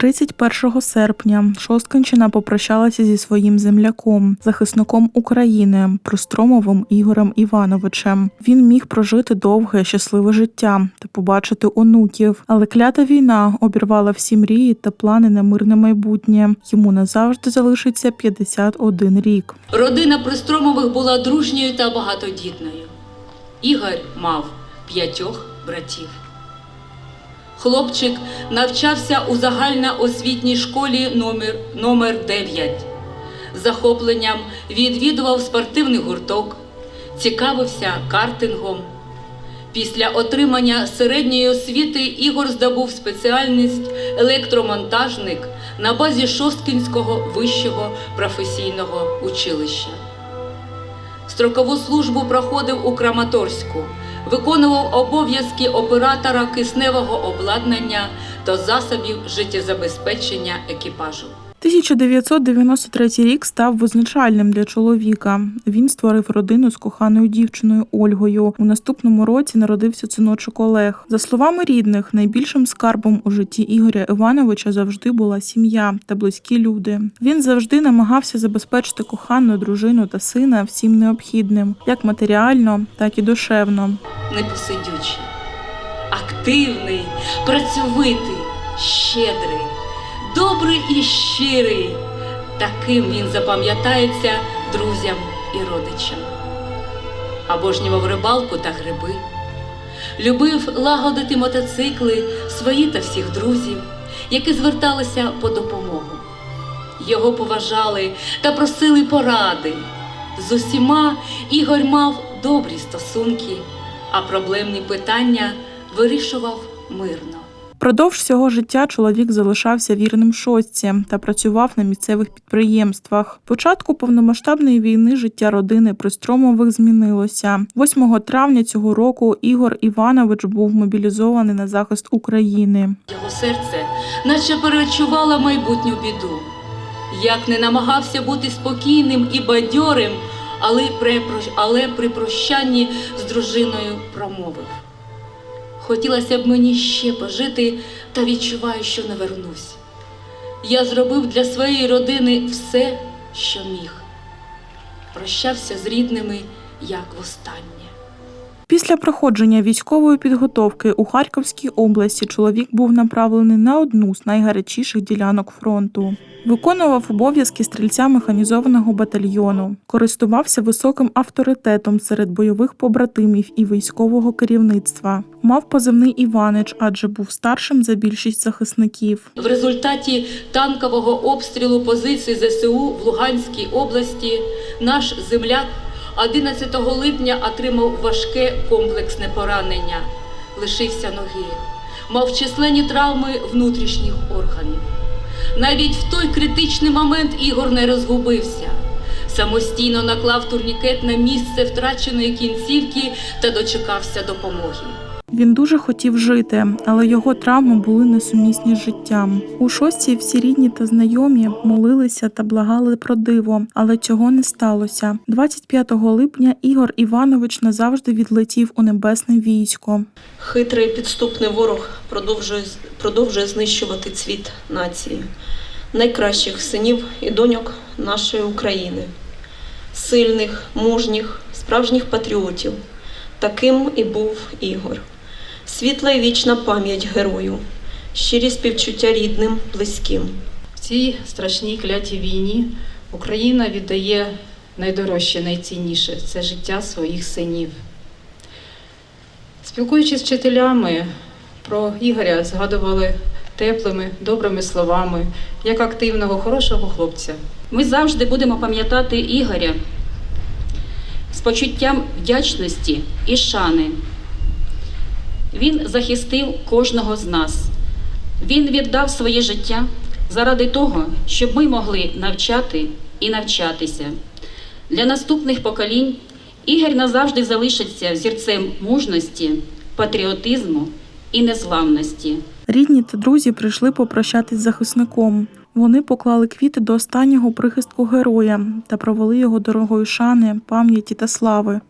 31 серпня Шосткинщина попрощалася зі своїм земляком, захисником України, Простромовим Ігорем Івановичем. Він міг прожити довге, щасливе життя та побачити онуків. Але клята війна обірвала всі мрії та плани на мирне майбутнє. Йому назавжди залишиться 51 рік. Родина Пристромових була дружньою та багатодітною. Ігор мав п'ятьох братів. Хлопчик навчався у загальноосвітній школі номер, номер 9. Захопленням відвідував спортивний гурток, цікавився картингом. Після отримання середньої освіти Ігор здобув спеціальність електромонтажник на базі Шосткінського вищого професійного училища. Строкову службу проходив у Краматорську, виконував обов'язки оператора кисневого обладнання та засобів життєзабезпечення екіпажу. 1993 рік став визначальним для чоловіка. Він створив родину з коханою дівчиною Ольгою. У наступному році народився синочок Олег. За словами рідних, найбільшим скарбом у житті Ігоря Івановича завжди була сім'я та близькі люди. Він завжди намагався забезпечити кохану дружину та сина всім необхідним, як матеріально, так і душевно. непосидючий, активний, працьовитий, щедрий, добрий і щирий. Таким він запам'ятається друзям і родичам. Обожнював рибалку та гриби, любив лагодити мотоцикли свої та всіх друзів, які зверталися по допомогу. Його поважали та просили поради. З усіма Ігор мав добрі стосунки, а проблемні питання вирішував мирно. Продовж всього життя чоловік залишався вірним шостці та працював на місцевих підприємствах. Початку повномасштабної війни життя родини Пристромових змінилося. 8 травня цього року Ігор Іванович був мобілізований на захист України. Його серце наче перечувало майбутню біду. Як не намагався бути спокійним і бадьорим, але при, але при прощанні з дружиною промовив. Хотілося б мені ще пожити, та відчуваю, що не вернусь. Я зробив для своєї родини все, що міг. Прощався з рідними, як востаннє. Після проходження військової підготовки у Харківській області чоловік був направлений на одну з найгарячіших ділянок фронту. Виконував обов'язки стрільця механізованого батальйону, користувався високим авторитетом серед бойових побратимів і військового керівництва. Мав позивний Іванич, адже був старшим за більшість захисників. В результаті танкового обстрілу позицій ЗСУ в Луганській області наш земляк 11 липня отримав важке комплексне поранення, лишився ноги, мав численні травми внутрішніх органів. Навіть в той критичний момент Ігор не розгубився. Самостійно наклав турнікет на місце втраченої кінцівки та дочекався допомоги. Він дуже хотів жити, але його травми були несумісні з життям. У шостій всі рідні та знайомі молилися та благали про диво, але цього не сталося. 25 липня Ігор Іванович назавжди відлетів у небесне військо. Хитрий підступний ворог продовжує, продовжує знищувати цвіт нації, найкращих синів і доньок нашої України, сильних, мужніх, справжніх патріотів. Таким і був Ігор. Світла і вічна пам'ять герою, щирі співчуття рідним, близьким. В цій страшній клятій війні Україна віддає найдорожче, найцінніше це життя своїх синів. Спілкуючись з вчителями, про Ігоря згадували теплими, добрими словами, як активного, хорошого хлопця. Ми завжди будемо пам'ятати Ігоря з почуттям вдячності і шани. Він захистив кожного з нас. Він віддав своє життя заради того, щоб ми могли навчати і навчатися. Для наступних поколінь Ігор назавжди залишиться взірцем мужності, патріотизму і незламності. Рідні та друзі прийшли попрощатись з захисником. Вони поклали квіти до останнього прихистку героя та провели його дорогою шани, пам'яті та слави.